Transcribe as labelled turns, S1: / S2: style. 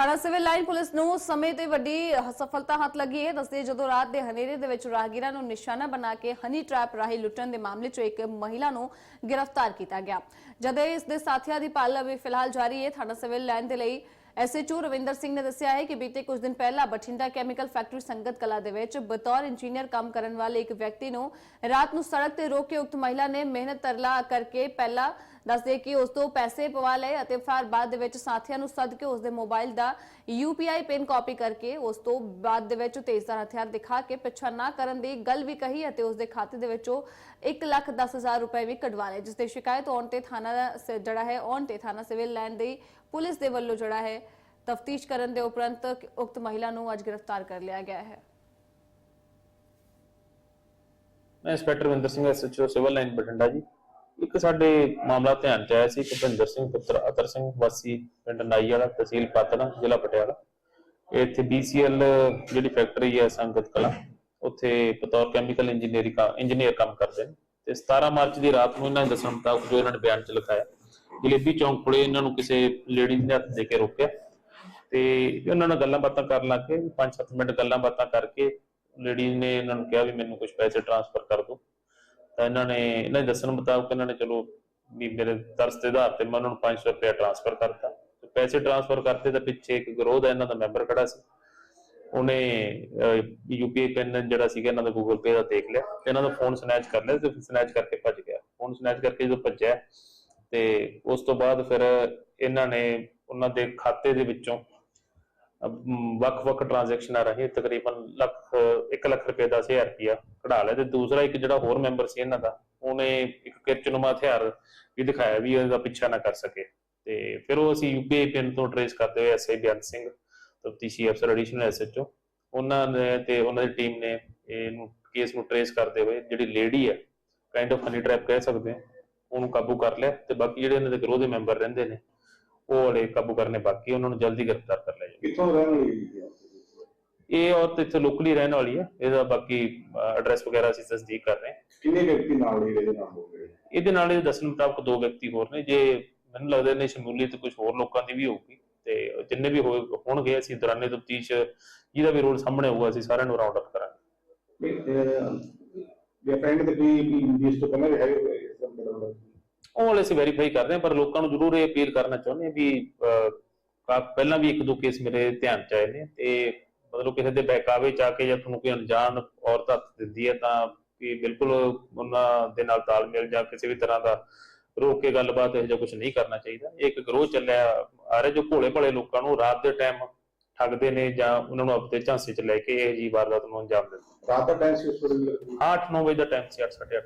S1: ਥਾਣਾ civil line police ਨੂੰ ਸਮੇਂ ਤੇ ਵੱਡੀ ਸਫਲਤਾ ਹੱਥ ਲੱਗੀ ਹੈ ਦੱਸਦੇ ਜਦੋਂ ਰਾਤ ਦੇ ਹਨੇਰੇ ਦੇ ਵਿੱਚ ਰਾਹਗੀਰਾਂ ਨੂੰ ਨਿਸ਼ਾਨਾ ਬਣਾ ਕੇ ਹਨੀ ਟ੍ਰੈਪ ਰਾਹੀਂ ਲੁੱਟਣ ਦੇ ਮਾਮਲੇ 'ਚ ਇੱਕ ਮਹਿਲਾ ਨੂੰ ਗ੍ਰਿਫਤਾਰ ਕੀਤਾ ਗਿਆ। ਜਦ ਇਸ ਦੇ ਸਾਥੀਆਂ ਦੀ ਪਾਲਣਾ ਅभी ਫਿਲਹਾਲ ਜਾਰੀ ਹੈ ਥਾਣਾ ਸਿਵਲ ਲਾਈਨ ਦੇ ਲਈ ਐਸਐਚਓ ਰਵਿੰਦਰ ਸਿੰਘ ਨੇ ਦੱਸਿਆ ਹੈ ਕਿ ਬੀਤੇ ਕੁਝ ਦਿਨ ਪਹਿਲਾਂ ਬਠਿੰਡਾ ਕੈਮੀਕਲ ਫੈਕਟਰੀ ਸੰਗਤ ਕਲਾ ਦੇ ਵਿੱਚ ਬਤੌਰ ਇੰਜੀਨੀਅਰ ਕੰਮ ਕਰਨ ਵਾਲੇ ਇੱਕ ਵਿਅਕਤੀ ਨੂੰ ਰਾਤ ਨੂੰ ਸੜਕ ਤੇ ਰੋਕ ਕੇ ਉਕਤ ਮਹਿਲਾ ਨੇ ਮਿਹਨਤ ਤਰਲਾ ਕਰਕੇ ਪਹਿਲਾਂ ਦੱਸਦੇ ਕਿ ਉਸ ਤੋਂ ਪੈਸੇ ਪਵਾ ਲਏ ਅਤੇ ਫਿਰ ਬਾਅਦ ਦੇ ਵਿੱਚ ਸਾਥੀਆਂ ਨੂੰ ਸੱਦ ਕੇ ਉਸ ਦੇ ਮੋਬਾਈਲ ਦਾ ਯੂਪੀਆਈ ਪਿਨ ਕਾਪੀ ਕਰਕੇ ਉਸ ਤੋਂ ਬਾਅਦ ਦੇ ਵਿੱਚ ਤੇਜ਼ਧਾਰ ਹਥਿਆਰ ਦਿਖਾ ਕੇ ਪਿੱਛਾ ਨਾ ਕਰਨ ਦੀ ਗੱਲ ਵੀ ਕਹੀ ਅਤੇ ਉਸ ਦੇ ਖਾਤੇ ਦੇ ਵਿੱਚੋਂ 1 ਲੱਖ 10 ਹਜ਼ਾਰ ਰੁਪਏ ਵੀ ਕਢਵਾ ਲਏ, ਜਿਸ ਤੇ ਸ਼ਿਕਾਇਤ ਆਉਣ ਤੇ ਥਾਣਾ ਜਿਹੜਾ ਹੈ, ਆਉਣ ਤੇ ਥਾਣਾ ਸਿਵਲ ਲਾਈਨ ਦੀ ਪੁਲਿਸ ਦੇ ਵੱਲੋਂ ਜਿਹੜਾ ਹੈ ਤਫਤੀਸ਼ ਕਰਨ ਦੇ ਉਪਰੰਤ ਉਕਤ ਮਹਿਲਾ ਨੂੰ ਅੱਜ ਗ੍ਰਿਫਤਾਰ ਕਰ ਲਿਆ ਗਿਆ ਹੈ।
S2: ਮੈਂ inspector Vinder Singh SHO civil line Bathinda ji. ਇੱਕ ਸਾਡੇ ਮਾਮਲਾ ਧਿਆਨ ਚ ਆਇਆ ਸੀ ਕਿ ਸਿੰਘ ਪੁੱਤਰ ਅਤਰ ਸਿੰਘ ਵਾਸੀ ਪਿੰਡ ਨਾਈ ਵਾਲਾ ਤਹਿਸੀਲ ਪਾਤੜਾ ਜ਼ਿਲ੍ਹਾ ਪਟਿਆਲਾ। ਇੱਥੇ BCL ਜਿਹੜੀ ਫੈਕਟਰੀ ਹੈ ਸੰਗਤ ਕਲਾ, ਉੱਥੇ ਬਤੌਰ ਕੈਮੀਕਲ ਇੰਜੀਨੀਅਰਿੰਗ ਦਾ ਇੰਜੀਨੀਅਰ ਕੰਮ ਕਰਦੇ ਨੇ। ਤੇ 17 ਮਾਰਚ ਦੀ ਰਾਤ ਨੂੰ ਇਹਨਾਂ ਦੇ ਦੱਸਣ ਮੁਤਾਬਕ ਜੋ ਇਹਨਾਂ ਨੇ ਬਿਆਨ ਚ ਲਿਖਾਇਆ, ਜਲੇਬੀ ਚੌਂਕ ਕੋਲੇ ਇਹਨਾਂ ਨੂੰ ਕਿਸੇ ਲੇਡੀ ਨੇ ਹੱਥ ਦੇ ਕੇ ਰੋਕਿਆ। ਤੇ ਉਹਨਾਂ ਨਾਲ ਗੱਲਾਂ ਬਾਤਾਂ ਕਰਨ ਲੱਗ ਕੇ 5-7 ਮਿੰਟ ਗੱਲਾਂ ਬਾਤਾਂ ਕਰਕੇ ਲੇਡੀ ਨੇ ਇਹਨਾਂ ਨੂੰ ਕਿਹਾ ਵੀ ਮੈਨੂੰ ਕੁਝ ਪੈਸੇ ਟ੍ਰਾਂਸਫਰ ਕਰ ਦਿਓ। ਤਾਂ ਇਹਨਾਂ ਨੇ, ਇਹਨਾਂ ਦੇ ਦੱਸਣ ਮੁਤਾਬਕ ਇਹਨਾਂ ਨੇ ਚਲੋ ਵੀ ਮੇਰੇ ਤਰਸ ਦੇ ਆਧਾਰ ਤੇ ਮੈਂ ਉਹਨਾਂ ਨੂੰ 500 ਰੁਪਏ ਟ੍ਰਾਂਸਫਰ ਕਰਤਾ ਤੇ ਪੈਸੇ ਟ੍ਰਾਂਸਫਰ ਕਰਤੇ ਤਾਂ ਪਿੱਛੇ ਇੱਕ ਗਰੋਹ ਦਾ ਇਹਨਾਂ ਦਾ ਮੈਂਬਰ ਖੜਾ ਸੀ। ਉਹਨੇ ਯੂਪੀਆਈ ਪਿਨ ਜਿਹੜਾ ਸੀਗਾ ਇਹਨਾਂ ਦਾ ਗੂਗਲ ਪੇ ਦਾ ਦੇਖ ਲਿਆ ਤੇ ਇਹਨਾਂ ਦਾ ਫੋਨ ਸਨੈਚ ਕਰ ਲਿਆ ਤੇ ਸਨੈਚ ਕਰਕੇ ਭੱਜ ਗਿਆ। ਫੋਨ ਸਨੈਚ ਕਰਕੇ ਜਦੋਂ ਭੱਜਿਆ ਤੇ ਉਸ ਤੋਂ ਬਾਅਦ ਫਿਰ ਇਹਨਾਂ ਨੇ ਉਹਨਾਂ ਦੇ ਖਾਤੇ ਦੇ ਵਿੱਚੋਂ ਵੱਖ-ਵੱਖ ਟ੍ਰਾਂਜੈਕਸ਼ਨਾਂ ਰਾਹੀਂ ਤਕਰੀਬਨ ਲੱਖ 1 ਲੱਖ ਰੁਪਏ ਦਾ 10000 ਰੁਪਇਆ ਕਢਾ ਲਿਆ ਤੇ ਦੂਸਰਾ ਇੱਕ ਜਿਹੜਾ ਹੋਰ ਮੈਂਬਰ ਸੀ ਇਹਨਾਂ ਦਾ, ਉਹਨੇ ਇੱਕ ਕਿਰਚਨੁਮਾ ਹਥਿਆਰ ਵੀ ਦਿਖਾਇਆ ਵੀ ਇਹਦਾ ਪਿੱਛਾ ਨਾ ਕਰ ਸਕੇ। ਤੇ ਫਿਰ ਉਹ ਅਸੀਂ ਯੂਪੀਆਈ ਪਿਨ ਤੋਂ ਟਰੇਸ ਕਰਦੇ ਹੋਏ ਐਸਆਈ ਬਿਆਨ ਸਿੰਘ ਤਫਤੀਸ਼ੀ ਅਫਸਰ ਐਡੀਸ਼ਨਲ ਐਸਐਚਓ ਉਹਨਾਂ ਨੇ ਤੇ ਉਹਨਾਂ ਦੀ ਟੀਮ ਨੇ ਇਹਨੂੰ ਕੇਸ ਨੂੰ ਟਰੇਸ ਕਰਦੇ ਹੋਏ ਜਿਹੜੀ ਲੇਡੀ ਹੈ ਕਾਈਂਡ ਆਫ ਹਨੀ ਟ੍ਰੈਪ ਕਹਿ ਸਕਦੇ ਹਾਂ, ਉਹਨੂੰ ਕਾਬੂ ਕਰ ਲਿਆ ਤੇ ਬਾਕੀ ਜਿਹੜੇ ਇਹਨਾਂ ਦੇ ਗਰੋਹ ਦੇ ਮੈਂਬਰ ਰਹਿੰਦੇ ਨੇ, ਉਹ ਵਾਲੇ ਕਾਬੂ ਕਰਨੇ ਬਾਕੀ ਉਹਨਾਂ ਨੂੰ ਜਲਦੀ ਗ੍ਰਿਫਤਾਰ ਕਰ ਲਿਆ
S3: ਕਿੱਥੋਂ ਰਹਿਣ ਵਾਲੀ ਹੈ
S2: ਇਹ ਔਰਤ ਇੱਥੇ ਲੋਕਲੀ ਰਹਿਣ ਵਾਲੀ ਹੈ ਇਹਦਾ ਬਾਕੀ ਐਡਰੈਸ ਵਗੈਰਾ ਅਸੀਂ ਤਸਦੀਕ ਕਰ ਰਹੇ ਹਾਂ।
S3: ਕਿੰਨੇ ਵਿਅਕਤੀ ਨਾਲ ਹੀ ਇਹਦੇ ਨਾਲ ਹੋ ਗਏ?
S2: ਇਹਦੇ ਨਾਲ ਇਹ ਦੱਸਣ ਮੁਤਾਬਕ ਦੋ ਵਿਅਕਤੀ ਹੋਰ ਨੇ। ਜੇ ਮੈਨੂੰ ਲੱਗਦਾ ਨੇ ਸ਼ਮੂਲੀਅਤ ਕੁਝ ਹੋਰ ਲੋਕਾਂ ਦੀ ਵੀ ਹੋਊਗੀ ਤੇ ਜਿੰਨੇ ਵੀ ਹੋਏ ਹੋਣਗੇ ਅਸੀਂ ਦੌਰਾਨੇ ਤਫਤੀਸ਼ ਜਿਹਦਾ ਵੀ ਰੋਲ ਸਾਹਮਣੇ ਹੋਊਗਾ ਅਸੀਂ ਸਾਰਿਆਂ ਨੂੰ ਰਾਉਂਡ ਅਪ ਕਰਾਂਗੇ।
S3: ਜੇ ਫਰੈਂਡ ਤੇ ਕੋਈ ਜਿਸ ਤੋਂ ਪਹਿਲਾਂ ਵੀ ਹੈਗੇ ਦਾ?
S2: ਉਹ ਵਾਲੇ ਅਸੀਂ ਵੈਰੀਫਾਈ ਕਰਦੇ ਹਾਂ ਪਰ ਲੋਕਾਂ ਨੂੰ ਜ਼ਰੂਰ ਇਹ ਅਪੀਲ ਕਰਨਾ ਚਾਹੁੰਦੇ ਹਾਂ ਵੀ ਪਹਿਲਾਂ ਵੀ ਇੱਕ ਦੋ ਕੇਸ ਮੇਰੇ ਧਿਆਨ ਚ ਆਏ ਨੇ ਤੇ ਮਤਲਬ ਕਿਸੇ ਦੇ ਬਹਿਕਾਵੇ ਚ ਆ ਕੇ ਜਾਂ ਤੁਹਾਨੂੰ ਕੋਈ ਅਣਜਾਣ ਔਰਤ ਹੱਥ ਦਿੰਦੀ ਹੈ ਤਾਂ ਵੀ ਬਿਲਕੁਲ ਉਹਨਾਂ ਦੇ ਨਾਲ ਤਾਲਮੇਲ ਜਾਂ ਕਿਸੇ ਵੀ ਤਰ੍ਹਾਂ ਦਾ ਰੋਕ ਕੇ ਗੱਲਬਾਤ ਇਹੋ ਜਿਹਾ ਕੁਝ ਨਹੀਂ ਕਰਨਾ ਚਾਹੀਦਾ। ਇਹ ਇੱਕ ਗਰੋਹ ਚੱਲਿਆ ਆ ਰਿਹਾ ਜੋ ਭੋਲੇ ਭਲੇ ਲੋਕਾਂ ਨੂੰ ਰਾਤ ਦੇ ਟਾਈਮ ਠੱਗਦੇ ਨੇ ਜਾਂ ਉਹਨਾਂ ਨੂੰ ਆਪਦੇ ਝਾਂਸੇ ਚ ਲੈ ਕੇ ਇਹ ਜੀ ਵਾਰਦਾਤ ਨੂੰ ਅੰਜਾਮ ਦਿੰਦੇ
S3: ਰਾਤ ਦਾ ਟਾਈਮ ਸੀ ਉਸ ਵੇਲੇ? ਵੀ
S2: ਹਾਂ 8-9 ਵਜੇ ਦਾ ਟਾਈਮ ਸੀ 8:30